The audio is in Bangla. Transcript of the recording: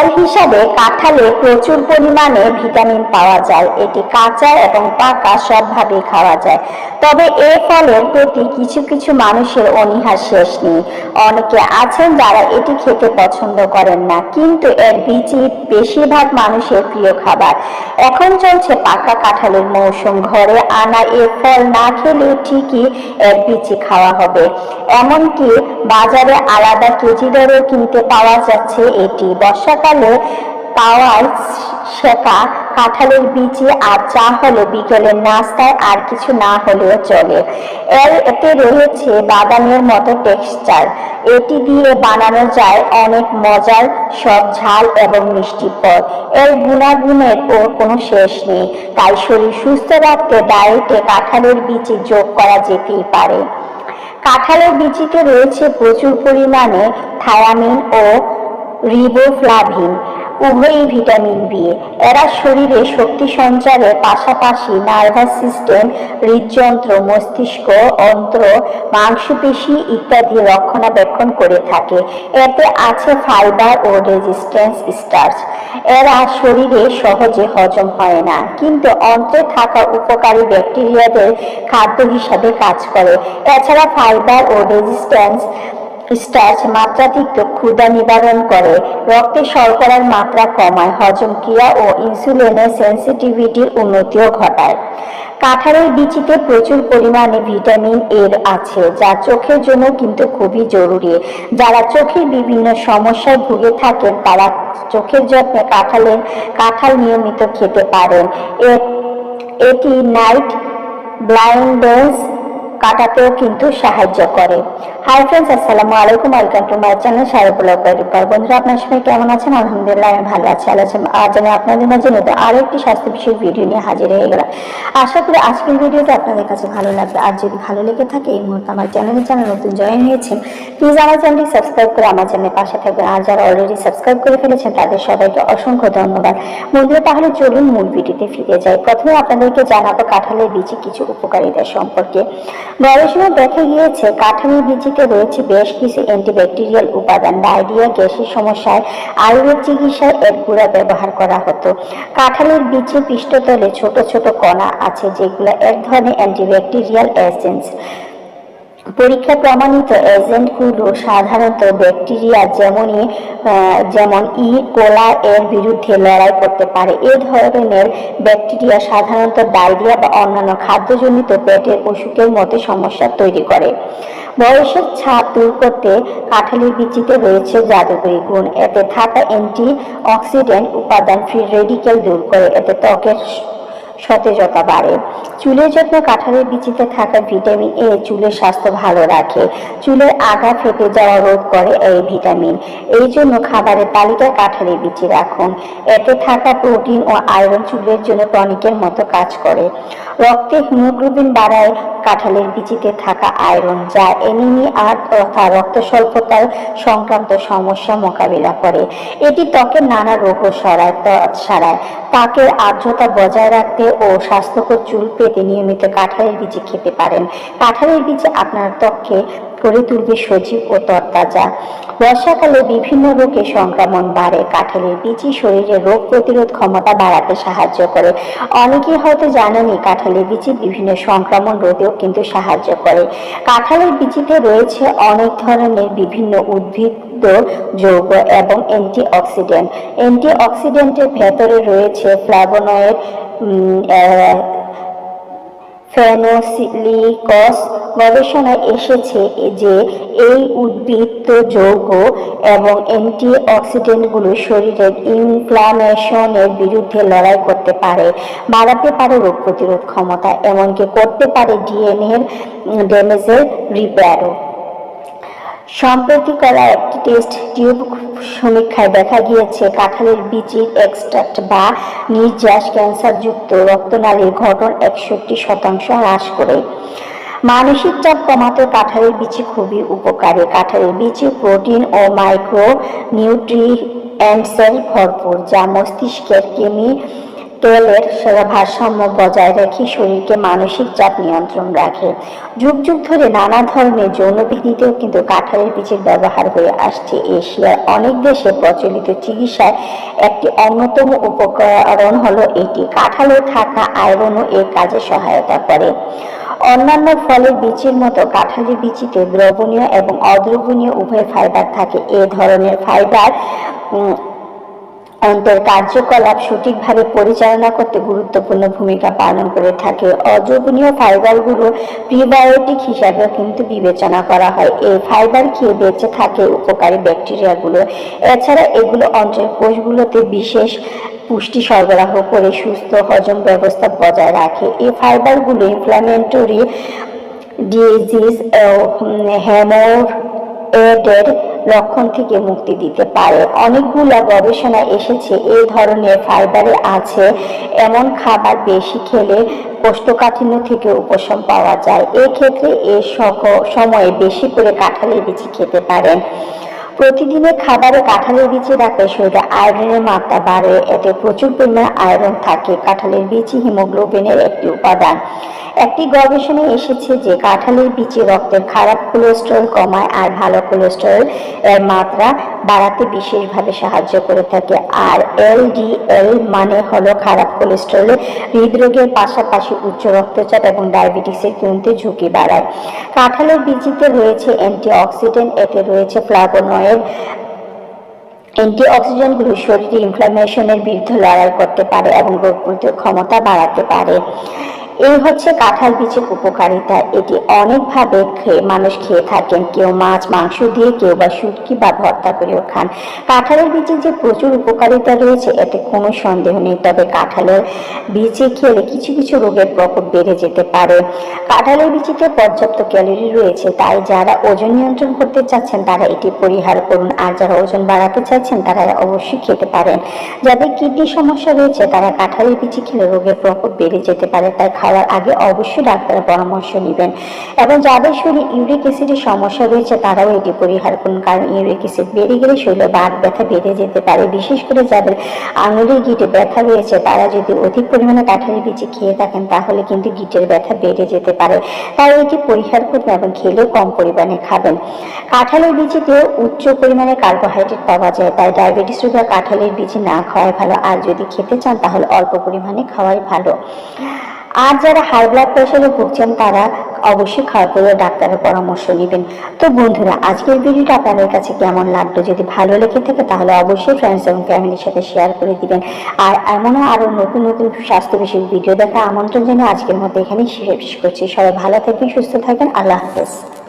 ফল হিসাবে কাঁঠালে প্রচুর পরিমাণে ভিটামিন পাওয়া যায়। এটি কাঁচা এবং পাকা সবভাবে খাওয়া যায়। তবে এ ফলের প্রতি কিছু কিছু মানুষের অনীহা শেষ নেই। অনেকে আছেন যারা এটি খেতে পছন্দ করেন না, কিন্তু এর বীজই বেশিরভাগ মানুষের প্রিয় খাবার। এখন চলছে পাকা কাঁঠালের মৌসুম। ঘরে আনা এ ফল না খেলে ঠিকই এর বিচি খাওয়া হবে। এমনকি বাজারে আলাদা কেজি দরেও কিনতে পাওয়া যাচ্ছে এটি। বর্ষাকালে তাওয়ায় শেখা, কাঁঠালের বিচি আর চা হলে বিকেলের নাস্তায় আর কিছু না হলেও চলে। এর এতে রয়েছে বাদামের মতো টেক্সচার। এটি দিয়ে বানানো যায় অনেক মজার, সব ঝাল এবং মিষ্টি পদ। এর গুণাগুণের ওর কোনো শেষ নেই। তাই শরীর সুস্থ রাখতে ডায়েটে কাঁঠালের বিচি যোগ করা যেতেই পারে। কাঁঠালের বিচিতে রয়েছে প্রচুর পরিমাণে থায়ামিন ও রিবোফ্লাভিন উভয়ই ভিটামিন বি এরা শরীরে শক্তি সঞ্চারের পাশাপাশি নার্ভাস সিস্টেম, হৃদযন্ত্র, মস্তিষ্ক, অন্ত্র, মাংসপেশি ইত্যাদি রক্ষণাবেক্ষণ করে থাকে। এতে আছে ফাইবার ও রেজিস্ট্যান্স স্টার্চ। এরা শরীরে সহজে হজম হয় না, কিন্তু অন্ত্রে থাকা উপকারী ব্যাকটেরিয়াদের খাদ্য হিসাবে কাজ করে। এছাড়া ফাইবার ও রেজিস্ট্যান্স স্টার্চ মাত্রাতিরিক্ত ক্ষুধা নিবারণ করে। রক্তে শর্করার মাত্রা কমায়, হজম ক্রিয়া ও ইনসুলিনের সেন্সিটিভিটির উন্নতিও ঘটায়। কাঁঠালের বিচিতে প্রচুর পরিমাণে ভিটামিন এর আছে, যা চোখের জন্য কিন্তু খুবই জরুরি। যারা চোখের বিভিন্ন সমস্যায় ভুগে থাকেন, তারা চোখের যত্নে কাঁঠালের, কাঁঠাল নিয়মিত খেতে পারেন। এটি নাইট ব্লাইন্ডনেস কাটাতেও কিন্তু সাহায্য করে। হাই ফ্রেন্ডস আসসালামু আলাইকুম। Welcome to my channel Sahebullah পরিবার বন্ধুরা, আপনার সবাই কেমন আছেন? আলহামদুলিল্লাহ, আমি ভালো আছি। আলোচনা আজ আমি আপনাদের মাঝে নতুন আরও একটি স্বাস্থ্য বিষয়ক ভিডিও নিয়ে হাজির হয়ে গেলাম। আশা করি আজকের ভিডিওটা আপনাদের কাছে ভালো লাগবে। আর যদি ভালো লেগে থাকে, এই মুহূর্তে আমার চ্যানেলে চ্যানেল নতুন জয়েন হয়েছেন প্লিজ আমার চ্যানেলটি সাবস্ক্রাইব করে আমার চ্যানেলের পাশে থাকবেন। আর যারা অলরেডি সাবস্ক্রাইব করে ফেলেছেন, তাদের সবাইকে অসংখ্য ধন্যবাদ। বন্ধুরা, তাহলে চলুন মূল ভিডিওতে ফিরে যাই। প্রথমে আপনাদেরকে জানাব কাঁঠালের বীজে কিছু উপকারিতা সম্পর্কে। গবেষণায় দেখা গিয়েছে, কাঠামো বীজিতে রয়েছে বেশ কিছু অ্যান্টিব্যাকটেরিয়াল উপাদান। ডায়রিয়া, গ্যাসের সমস্যায় আয়ুর্বেদ চিকিৎসায় এর গুঁড়া ব্যবহার করা হতো। কাঁঠালের বীজে পৃষ্ঠতলে ছোট ছোট কণা আছে যেগুলো এক ধরনের অ্যান্টিব্যাকটেরিয়াল এসেন্স। পরীক্ষা প্রমাণিত এজেন্টগুলো সাধারণত ব্যাকটেরিয়া যেমনই যেমন ই, কোলা এর বিরুদ্ধে লড়াই করতে পারে। এ ধরনের ব্যাকটেরিয়া সাধারণত ডায়রিয়া বা অন্যান্য খাদ্যজনিত পেটের অসুখের মতো সমস্যা তৈরি করে। বয়সের ছাপ দূর করতে কাঁঠালের বিচিতে রয়েছে জাদুকরী গুণ। এতে থাকা অ্যান্টি অক্সিডেন্ট উপাদান ফ্রি রেডিকেল দূর করে। এতে ত্বকের সতেজতা বাড়ে। চুলের যত্ন কাঁঠালের বিচিতে থাকা ভিটামিন এ চুলের স্বাস্থ্য ভালো রাখে। চুলের আগা ফেটে যাওয়া রোধ করে এই ভিটামিন। এই জন্য খাবারের তালিকায় কাঁঠালের বিচি রাখুন। এতে থাকা প্রোটিন ও আয়রন চুলের জন্য টনিকের মতো কাজ করে। রক্তে হিমোগ্লোবিন বাড়ায় কাঁঠালের বিচিতে থাকা আয়রন, যা এনিমি আর তথা রক্ত স্বল্পতার সংক্রান্ত সমস্যা মোকাবিলা করে। এটি ত্বকের নানা রোগও সরায় সারায়। ত্বকের আর্দ্রতা বজায় রাখতে ও স্বাস্থ্যকর চুল পেতে নিয়মিত কাঁঠালের বীজ খেতে পারেন। কাঁঠালের বীজ আপনার ত্বককে করে তুলবে সজীব ও তরতাজা। বর্ষাকালে বিভিন্ন রোগে সংক্রমণ বাড়ে কাঁঠালের বীজই শরীরে রোগ প্রতিরোধ ক্ষমতা বাড়াতে সাহায্য করে। অনেকেই হয়তো জানেনই কাঁঠালের বীজে বিভিন্ন সংক্রমণ রোধেও কিন্তু সাহায্য করে। কাঁঠালের বীজিতে রয়েছে অনেক ধরনের বিভিন্ন উদ্ভিদ, যৌগ এবং অ্যান্টি অক্সিডেন্ট অ্যান্টি অক্সিডেন্টের ভেতরে রয়েছে ফ্ল্যাভোনয়েড ফেনোসিলিকস গবেষণায় এসেছে যে এই উদ্ভিদ যৌগ এবং অ্যান্টিঅক্সিডেন্টগুলো শরীরের ইনফ্লামেশনের বিরুদ্ধে লড়াই করতে পারে, বাড়াতে পারে রোগ প্রতিরোধ ক্ষমতা, এমনকি করতে পারে ডিএনএর ড্যামেজের রিপেয়ারও সম্প্রতি করা একটি টেস্ট টিউব সমীক্ষায় দেখা গিয়েছে, কাঁঠালের বীজের এক্সট্রাক্ট বা নির্যাস ক্যান্সারযুক্ত রক্তনালীর ঘটন একষট্টি শতাংশ হ্রাস করে। মানসিক চাপ কমাতে কাঁঠালের বীজে খুবই উপকারী। কাঁঠালের বীজে প্রোটিন ও মাইক্রো নিউট্রিয়েন্টসের ভরপুর, যা মস্তিষ্কের কেমি তেলের ভারসাম্য বজায় রেখে শরীরকে মানসিক চাপ নিয়ন্ত্রণ রাখে। যুগ যুগ ধরে নানা ধরনের যৌনবিধিতেও কিন্তু কাঁঠালের বীজের ব্যবহার হয়ে আসছে এশিয়ার অনেক দেশে প্রচলিত চিকিৎসায় একটি অন্যতম উপকরণ হলো এটি। কাঁঠালে থাকা আয়রনও এর কাজে সহায়তা করে। অন্যান্য ফলের বীজের মতো কাঁঠালের বীচিতে দ্রবণীয় এবং অদ্রবণীয় উভয় ফাইবার থাকে। এ ধরনের ফাইবার অন্তর কার্যকলাপ সঠিকভাবে পরিচালনা করতে গুরুত্বপূর্ণ ভূমিকা পালন করে থাকে। অদ্রবণীয় ফাইবারগুলো প্রিবায়োটিক হিসাবেও কিন্তু বিবেচনা করা হয়। এই ফাইবার খেয়ে বেঁচে থাকে উপকারী ব্যাকটেরিয়াগুলো। এছাড়া এগুলো অঞ্চল কোষগুলোতে বিশেষ পুষ্টি সরবরাহ করে সুস্থ হজম ব্যবস্থা বজায় রাখে। এই ফাইবারগুলো ইনফ্ল্যামেটরি ডিজিজ হেমোর এডের লক্ষণ থেকে মুক্তি দিতে পারে। অনেকগুলো গবেষণা এসেছে এই ধরনের ফাইবারে আছে। এমন খাবার বেশি খেলে কোষ্ঠকাঠিন্য থেকে উপশম পাওয়া যায়। এক্ষেত্রে এ সময়ে বেশি করে কাঁঠালের বিচি খেতে পারেন। প্রতিদিনের খাবারে কাঁঠালের বিচি রাখলে শরীরে আয়রনের মাত্রা বাড়ে। এতে প্রচুর পরিমাণে আয়রন থাকে। কাঁঠালের বিচি হিমোগ্লোবিনের একটি উপাদান। একটি গবেষণায় এসেছে যে কাঁঠালের বিচি রক্তের খারাপ কোলেস্ট্রল কমায় আর ভালো কোলেস্ট্রল এর মাত্রা বাড়াতে বিশেষভাবে সাহায্য করে থাকে। আর এলডিএল মানে হলো খারাপ কোলেস্টেরল হৃদরোগের পাশাপাশি উচ্চ রক্তচাপ এবং ডায়াবেটিসের কিন্তু ঝুঁকি বাড়ায়। কাঁঠালের বিচিতে রয়েছে অ্যান্টিঅক্সিডেন্ট, এতে রয়েছে ফ্লাভোনয়েড অ্যান্টিঅক্সিডেন্টগুলো শরীরে ইনফ্লামেশনের বিরুদ্ধে লড়াই করতে পারে এবং রোগ প্রতিরোধ ক্ষমতা বাড়াতে পারে। এই হচ্ছে কাঁঠাল বীজের উপকারিতা। এটি অনেকভাবে খেয়ে মানুষ খেয়ে থাকেন। কেউ মাছ, মাংস দিয়ে কেউ বা শুটকি বা ভর্তা করেও খান। কাঁঠালের বীজে যে প্রচুর উপকারিতা রয়েছে, এতে কোনো সন্দেহ নেই। তবে কাঁঠালের বীজে খেলে কিছু কিছু রোগের প্রকোপ বেড়ে যেতে পারে। কাঁঠালের বীজেতে পর্যাপ্ত ক্যালোরি রয়েছে, তাই যারা ওজন নিয়ন্ত্রণ করতে চাচ্ছেন, তারা এটি পরিহার করুন। আর যারা ওজন বাড়াতে চাচ্ছেন, তারা অবশ্যই খেতে পারেন। যাদের কিডনির সমস্যা রয়েছে, তারা কাঁঠালের বিচি খেলে রোগের প্রকোপ বেড়ে যেতে পারে। তাই খাওয়ার আগে অবশ্যই ডাক্তারের পরামর্শ নেবেন। এবং যাদের শরীরে ইউরিক অ্যাসিডের সমস্যা রয়েছে, তারাও এটি পরিহার করুন। কারণ ইউরিক অ্যাসিড বেড়ে গেলে শরীরে বাত ব্যথা বেড়ে যেতে পারে। বিশেষ করে যাদের আঙুলের গিটে ব্যথা রয়েছে, তারা যদি অধিক পরিমাণে কাঁঠালের বিচি খেয়ে থাকেন, তাহলে কিন্তু গিটের ব্যথা বেড়ে যেতে পারে। তাই এটি পরিহার করবেন এবং খেলেও কম পরিমাণে খাবেন। কাঁঠালের বীজেতেও উচ্চ পরিমাণে কার্বোহাইড্রেট পাওয়া যায়। তাই ডায়াবেটিস রোগীরা কাঁঠালের বীজ না খাওয়াই ভালো। আর যদি খেতে চান, তাহলে অল্প পরিমাণে খাওয়াই ভালো। আর যারা হাই ব্লাড প্রেশারে ভুগছেন, তারা অবশ্যই খাওয়া পরে ডাক্তারের পরামর্শ নেবেন। তো বন্ধুরা, আজকের ভিডিওটা আপনাদের কাছে কেমন লাগল? যদি ভালো লেগে থাকে, তাহলে অবশ্যই ফ্রেন্ডস এবং ফ্যামিলির সাথে শেয়ার করে দিবেন। আর এমনও আরও নতুন নতুন স্বাস্থ্য বিষয়ক ভিডিও দেখা আমন্ত্রণ জানিয়ে আজকের মতো এখানেই শেষ করছি। সবাই ভালো থাকবেন, সুস্থ থাকবেন। আল্লাহ হাফেজ।